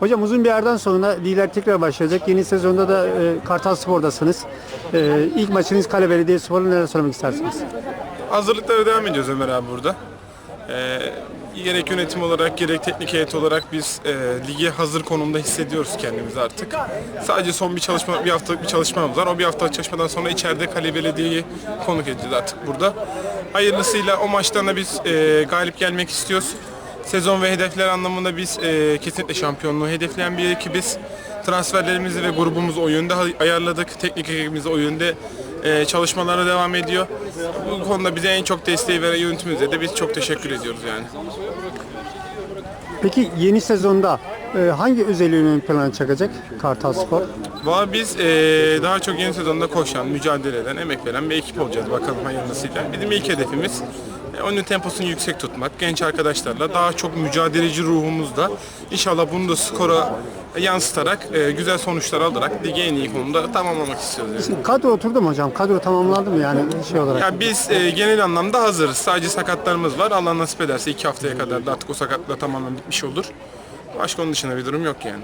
Hocam uzun bir yerden sonra ligler tekrar başlayacak. Yeni sezonda da e, Kartal Spor'dasınız. E, ilk maçınız Kale Belediyespor'la neler söylemek istersiniz? Hazırlıklara devam ediyoruz Ömer abi burada. Ee, gerek yönetim olarak gerek teknik heyet olarak biz e, lige hazır konumda hissediyoruz kendimizi artık. Sadece son bir çalışma, bir haftalık bir çalışmamız var. O bir haftalık çalışmadan sonra içeride Kale Belediye'yi konuk edeceğiz artık burada. Hayırlısıyla o maçtan da biz e, galip gelmek istiyoruz. Sezon ve hedefler anlamında biz e, kesinlikle şampiyonluğu hedefleyen bir ekibiz. Transferlerimizi ve grubumuzu o yönde ayarladık. Teknik ekibimiz o yönde e, çalışmalara devam ediyor. Bu konuda bize en çok desteği veren yönetimimize de biz çok teşekkür ediyoruz yani. Peki yeni sezonda e, hangi özelliğini ön plana çıkacak Kartal Spor? Valla biz e, daha çok yeni sezonda koşan, mücadele eden, emek veren bir ekip olacağız bakalım hayırlısıyla. Bizim ilk hedefimiz oyunun temposunu yüksek tutmak, genç arkadaşlarla daha çok mücadeleci ruhumuzla inşallah bunu da skora yansıtarak e, güzel sonuçlar alarak ligi en iyi konumda tamamlamak istiyoruz. Yani. Kadro oturdu mu hocam? Kadro tamamlandı mı yani şey olarak? Ya biz e, genel anlamda hazırız. Sadece sakatlarımız var. Allah nasip ederse iki haftaya kadar da artık o sakatlığı tamamen bitmiş olur. Başka onun dışında bir durum yok yani.